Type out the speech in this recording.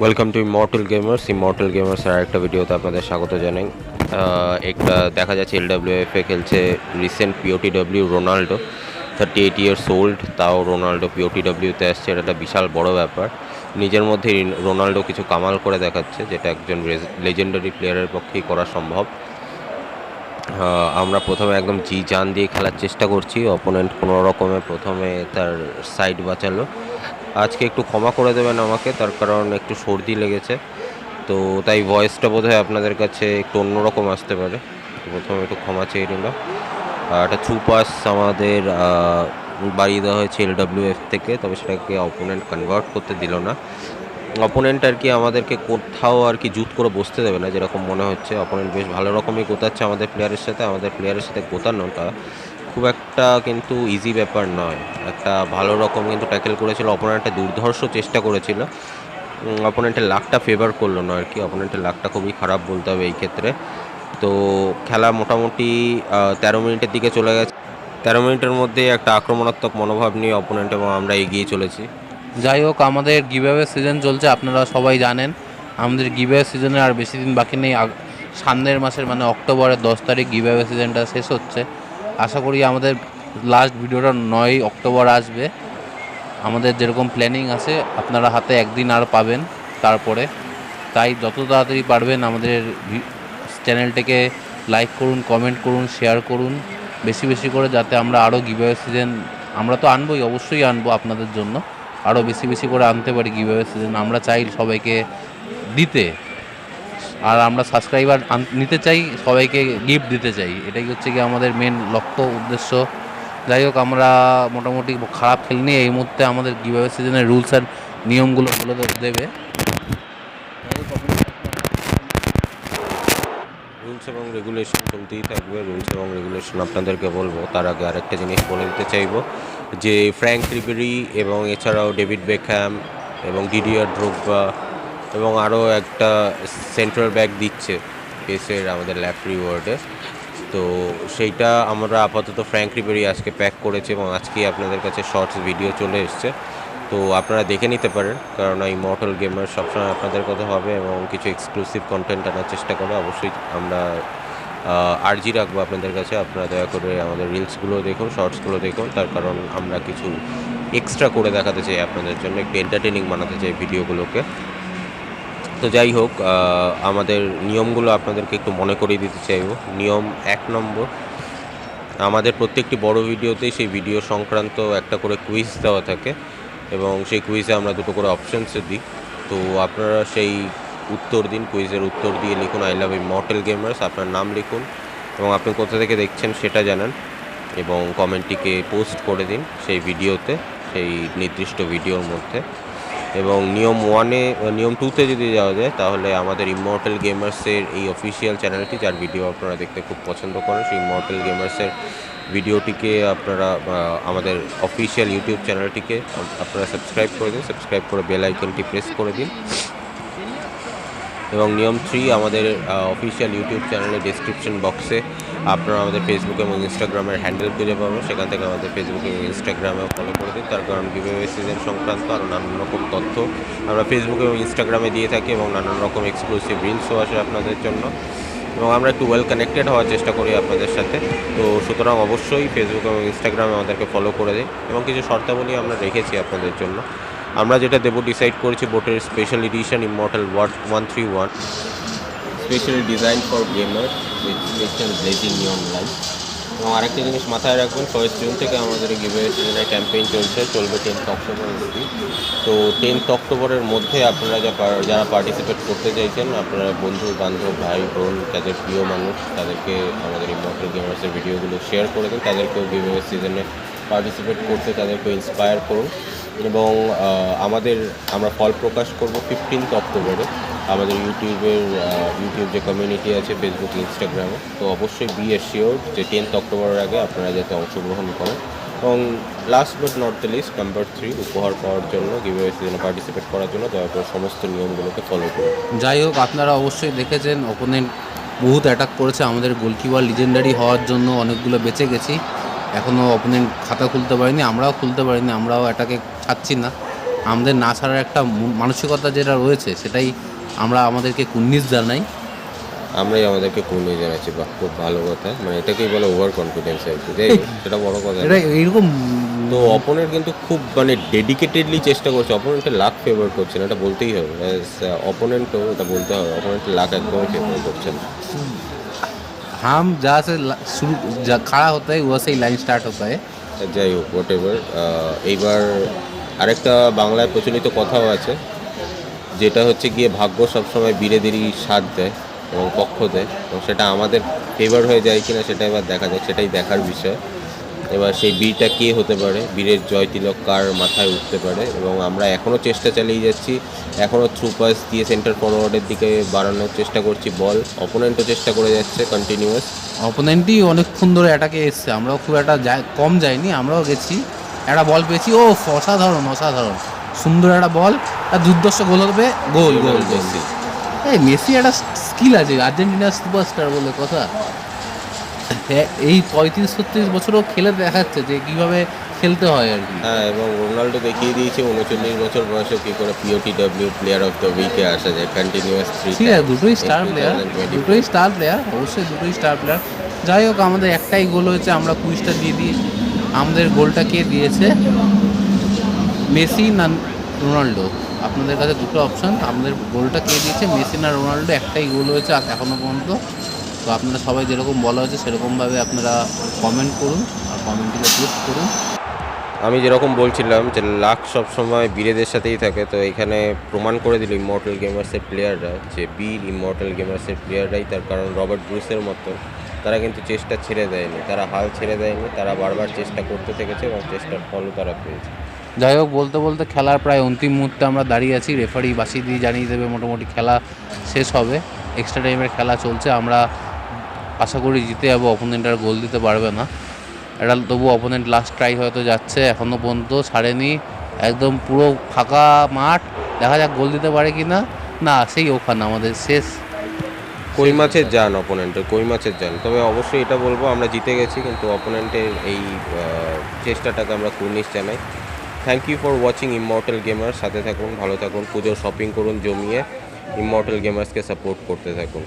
Welcome to immortal gamers immortal gamers আর একটা ভিডিওতে আপনাদের স্বাগত জানাই। একটা দেখা যাচ্ছে এল এফ এ খেলছে recent P O T W Ronaldo thirty eight years old তাও রোনাল্ডো পিওটি ডাব্লিউতে আসছে। এটা একটা বিশাল বড় ব্যাপার। নিজের মধ্যে রোনাল্ডো কিছু কামাল করে দেখাচ্ছে, যেটা একজন লেজেন্ডারি প্লেয়ারের পক্ষেই করা সম্ভব। আমরা প্রথমে একদম জি জান দিয়ে খেলার চেষ্টা করছি। অপোনেন্ট কোনো রকমে প্রথমে তার সাইড বাঁচালো। আজকে একটু ক্ষমা করে দেবেন আমাকে, তার কারণ একটু সর্দি লেগেছে। তো তাই ভয়েসটা বোধহয় আপনাদের কাছে একটু অন্যরকম আসতে পারে। প্রথমে একটু ক্ষমা চেয়ে নিলাম। আর একটা থ্রু পাস আমাদের বাড়িয়ে দেওয়া হয়েছে এল এফ থেকে, তবে সেটাকে অপোনেন্ট কনভার্ট করতে দিল না। অপোনেন্ট আর কি আমাদেরকে কোথাও আর কি জুত করে বসতে দেবে না, যেরকম মনে হচ্ছে। অপোনেন্ট বেশ ভালো রকমই গোতাচ্ছে আমাদের প্লেয়ারের সাথে। আমাদের প্লেয়ারের সাথে গোতানোটা খুব একটা কিন্তু ইজি ব্যাপার নয়। একটা ভালো রকম কিন্তু ট্যাকেল করেছিল অপোনেন্টটা দুর্ধর্ষ চেষ্টা করেছিল। অপোনেন্টের লাকটা ফেভার করল না আর কি অপোনেন্টের লাকটা খুবই খারাপ বলতে হবে এই ক্ষেত্রে। তো খেলা মোটামুটি তেরো মিনিটের দিকে চলে গেছে। তেরো মিনিটের মধ্যে একটা আক্রমণাত্মক মনোভাব নিয়ে অপোনেন্ট এবং আমরা এগিয়ে চলেছি। যাই হোক, আমাদের গিভঅ্যাওয়ে সিজন চলছে, আপনারা সবাই জানেন। আমাদের গিভঅ্যাওয়ে সিজনের আর বেশি দিন বাকি নেই। সামনের মাসের মানে অক্টোবরের দশ তারিখ গিভঅ্যাওয়ে সিজনটা শেষ হচ্ছে। আশা করি আমাদের লাস্ট ভিডিওটা নয় অক্টোবর আসবে। আমাদের যেরকম প্ল্যানিং আছে, আপনারা হাতে একদিন আর পাবেন তারপরে। তাই যত তাড়াতাড়ি পারবেন আমাদের চ্যানেলটাকে লাইক করুন কমেন্ট করুন শেয়ার করুন। বেশি বেশি করে যাতে আমরা আরও গিভঅ্যাওয়ে সিজন আমরা তো আনবোই, অবশ্যই আনব আপনাদের জন্য। আরও বেশি বেশি করে আনতে পারি গিভঅ্যাওয়ে সিজন আমরা চাই সবাইকে দিতে। আর আমরা সাবস্ক্রাইবার নিতে চাই, সবাইকে গিফট দিতে চাই। এটাই হচ্ছে কি আমাদের মেন লক্ষ্য, উদ্দেশ্য। যাই হোক, আমরা মোটামুটি খারাপ খেলিনি এই মুহূর্তে আমাদের কীভাবে সিজনের রুলস আর নিয়মগুলো বলে দেবে। রুলস এবং রেগুলেশন চলতেই থাকবে রুলস এবং রেগুলেশন আপনাদেরকে বলব। তার আগে আরেকটা জিনিস বলে দিতে চাইব, যে ফ্র্যাঙ্ক রিবেরি এবং এছাড়াও ডেভিড বেকহ্যাম এবং ডিডিআর ড্রোগবা এবং আরও একটা সেন্ট্রাল ব্যাগ দিচ্ছে পেসের আমাদের ল্যাফ রিওয়ার্ডে তো সেইটা আমরা আপাতত ফ্র্যাঙ্ক রিবেরি আজকে প্যাক করেছে এবং আজকেই আপনাদের কাছে শর্টস ভিডিও চলে এসছে। তো আপনারা দেখে নিতে পারেন, কারণ এই মর্টাল গেমার সবসময় আপনাদের কথা হবে এবং কিছু এক্সক্লুসিভ কন্টেন্ট আনার চেষ্টা করে। অবশ্যই আমরা আর্জি রাখব আপনাদের কাছে। আপনারা দয়া করে আমাদের রিলসগুলো দেখুন শর্টসগুলো দেখুন। তার কারণ আমরা কিছু এক্সট্রা করে দেখাতে চাই আপনাদের জন্য, একটু এন্টারটেনিং বানাতে চাই ভিডিওগুলোকে তো যাই হোক আমাদের নিয়মগুলো আপনাদেরকে একটু মনে করিয়ে দিতে চাইব। নিয়ম এক নম্বর, আমাদের প্রত্যেকটি বড় ভিডিওতেই সেই ভিডিও সংক্রান্ত একটা করে কুইজ দেওয়া থাকে এবং সেই কুইজে আমরা দুটো করে অপশানসও দিই। তো আপনারা সেই উত্তর দিন কুইজের উত্তর দিয়ে লিখুন আই লাভ মর্টেল গেমার্স আপনার নাম লিখুন এবং আপনি কোথা থেকে দেখছেন সেটা জানান এবং কমেন্টটিকে পোস্ট করে দিন সেই ভিডিওতে, সেই নির্দিষ্ট ভিডিওর মধ্যে। এবং নিয়ম ওয়ানে নিয়ম টুতে যদি যাওয়া যায়, তাহলে আমাদের ইমর্টাল গেমার্সের এই অফিসিয়াল চ্যানেলটি যার ভিডিও আপনারা দেখতে খুব পছন্দ করেন, সেই ইমর্টাল গেমার্সের ভিডিওটিকে আপনারা আমাদের অফিসিয়াল ইউটিউব চ্যানেলটিকে আপনারা সাবস্ক্রাইব করে দিন সাবস্ক্রাইব করে বেল আইকনটি প্রেস করে দিন। এবং নিয়ম থ্রি আমাদের অফিসিয়াল ইউটিউব চ্যানেলের ডিসক্রিপশন বক্সে আপনারা আমাদের ফেসবুক এবং ইনস্টাগ্রামের হ্যান্ডেল খুঁজে পাবেন। সেখান থেকে আমাদের ফেসবুক এবং ইনস্টাগ্রামেও ফলো করে দিন। তার কারণ গিভওয়ে সিজন সংক্রান্ত আরও নানান রকম তথ্য আমরা ফেসবুক এবং ইনস্টাগ্রামে দিয়ে থাকি এবং নানান রকম এক্সক্লুসিভ রিলসও আসে আপনাদের জন্য। এবং আমরা একটু ওয়েল কানেক্টেড হওয়ার চেষ্টা করি আপনাদের সাথে। তো সুতরাং অবশ্যই ফেসবুক এবং ইনস্টাগ্রামে আমাদেরকে ফলো করে দিন। এবং কিছু শর্তাবলী আমরা রেখেছি আপনাদের জন্য। আমরা যেটা দেবো ডিসাইড করেছি বোটের special edition immortal word one three one specially design for gamer with special blazing neon light এবং আরেকটা জিনিস মাথায় রাখবেন ফার্স্ট জুন থেকে আমাদের সিজনের ক্যাম্পেইন চলছে, চলবে টেন্থ অক্টোবর অবধি। তো টেন্থ অক্টোবরের মধ্যে আপনারা যা যারা পার্টিসিপেট করতে চাইছেন, আপনারা বন্ধু, বান্ধব, ভাই, বোন তাদের প্রিয় মানুষ, তাদেরকে আমাদের ইমর্টাল গেমার্সের ভিডিওগুলো শেয়ার করে দিন। তাদেরকেও গিভওয়ে সিজনে পার্টিসিপেট করতে তাদেরকে ইন্সপায়ার করুন। এবং আমাদের, আমরা ফল প্রকাশ করব ফিফটিন্থ অক্টোবরে আমাদের ইউটিউবের ইউটিউব যে কমিউনিটি আছে ফেসবুক ইনস্টাগ্রামে তো অবশ্যই বি যে টেন্থ অক্টোবরের আগে আপনারা যাতে অংশগ্রহণ করেন এবং last but not the least number three উপহার পাওয়ার জন্য গিভওয়ে সিজনে পার্টিসিপেট করার জন্য দয়া করে সমস্ত নিয়মগুলোকে ফলো করুন। যাই হোক, আপনারা অবশ্যই দেখেছেন ওপোনেন্ট বহুত অ্যাটাক করেছে, আমাদের গোলকিপার লিজেন্ডারি হওয়ার জন্য অনেকগুলো বেঁচে গেছি। এখনও অপোনেন্ট খাতা খুলতে পারিনি, আমরাও খুলতে পারিনি, আমরাও অ্যাটাকে ছাড়ছি না। আমাদের না ছাড়ার একটা মানসিকতা যেটা রয়েছে, সেটাই আমরা আমাদেরকে কুন্নিস জানাই। আমরাই আমাদেরকে কুন্নিস জানাচ্ছি বা খুব ভালো কথা। মানে এটাকেই বলে ওভার কনফিডেন্স আর কি সেটা বড় কথা এটা এরকম তো অপোনেন্ট কিন্তু খুব মানে ডেডিকেটেডলি চেষ্টা করছে অপোনেন্টের লাক ফেভার করছে না এটা বলতেই হবে। অপোনেন্টও uh, এটা বলতে হবে অপোনেন্টের লাক একদম ফেভার করছে না। হাম যা সে শুরু যা খাড়া হতে হয় ওয়া সেই লাইন স্টার্ট হতে হয়। যাই হোক হোয়াট এভার uh, এইবার আরেকটা বাংলায় প্রচলিত কথাও আছে যেটা হচ্ছে গিয়ে ভাগ্য সবসময় বীরেদেরই সাথ দেয় এবং পক্ষ দেয়। এবং সেটা আমাদের ফেভার হয়ে যায় কিনা সেটা এবার দেখা যায়, সেটাই দেখার বিষয়। এবার সেই বীরটা কে হতে পারে? বীরের জয় তিলক কার মাথায় উঠতে পারে? এবং আমরা এখনও চেষ্টা চালিয়ে যাচ্ছি। এখনও থ্রু পাস দিয়ে সেন্টার ফরওয়ার্ডের দিকে বাড়ানোর চেষ্টা করছি। বল অপোনেন্টও চেষ্টা করে যাচ্ছে কন্টিনিউয়াস অপোনেন্টই অনেকক্ষণ ধরে অ্যাটাকে এসছে। আমরাও খুব একটা কম যাইনি, আমরাও গেছি। একটা বল পেয়েছি ও অসাধারণ অসাধারণ। সুন্দর একটা বল আর দুর্দর্শ গোল হবে। গোল গোল গোল এই মেসি একটা স্কিল আছে আর্জেন্টিনার সুপারস্টার বলে কথা। এই পঁয়ত্রিশ ছত্রিশ বছরও খেলে দেখাচ্ছে যে কীভাবে খেলতে হয় আর কি। হ্যাঁ এবং রোনাল্ডো দেখিয়ে দিয়েছে উনচল্লিশ বছর বয়সে কি করে P O T W player of the উইকে আসা যায় কন্টিনিউয়াস থ্রি ঠিক আছে দুটোই স্টার প্লেয়ার দুটোই স্টার প্লেয়ার অবশ্যই দুটোই স্টার প্লেয়ার যাই হোক আমাদের একটাই গোল হয়েছে আমরা কুইজটা দিয়ে দিই। আমাদের গোলটা কে দিয়েছে? মেসি না রোনাল্ডো? আপনাদের কাছে দুটো অপশান আপনাদের গোলটা কে দিয়েছে? মেসি না রোনাল্ডো? একটাই গোল হয়েছে আজ এখনও পর্যন্ত। তো আপনারা সবাই যেরকম বলা হয়েছে, সেরকমভাবে আপনারা কমেন্ট করুন আর কমেন্টগুলো পোস্ট করুন। আমি যেরকম বলছিলাম যে লাক সবসময় বীরেদের সাথেই থাকে, তো এখানে প্রমাণ করে দিল ইমর্টাল গেমার্সের প্লেয়াররা যে বীর ইমর্টাল গেমার্সের প্লেয়াররাই তার কারণ রবার্ট ব্রুসের মতো। তারা কিন্তু চেষ্টা ছেড়ে দেয়নি, তারা হাল ছেড়ে দেয়নি, তারা বারবার চেষ্টা করতে থেকেছে এবং চেষ্টার ফলও তারা পেয়েছে। যাই হোক, বলতে বলতে খেলার প্রায় অন্তিম মুহূর্তে আমরা দাঁড়িয়ে আছি। রেফারি বাসি দিয়ে জানিয়ে দেবে মোটামুটি খেলা শেষ হবে। এক্সট্রা টাইমের খেলা চলছে। আমরা আশা করি জিতে যাব। অপোনেন্ট আর গোল দিতে পারবে না। এটা তবু অপোনেন্ট লাস্ট ট্রাই হয়তো যাচ্ছে। এখনও পর্যন্ত ছাড়েনি। একদম পুরো ফাঁকা মাঠ। দেখা যাক গোল দিতে পারে কি না। না, সেই ওখানে আমাদের শেষ। কই মাছের যান অপোনেন্টের কই মাছের যান তবে অবশ্যই এটা বলব, আমরা জিতে গেছি, কিন্তু অপোনেন্টের এই চেষ্টাটাকে আমরা কুর্নিশ জানাই। Thank you for watching immortal gamer সাথে থাকুন, ভালো থাকুন পুজোর শপিং করুন, জমিয়ে ইমর্টাল গেমার্সকে সাপোর্ট করতে থাকুন।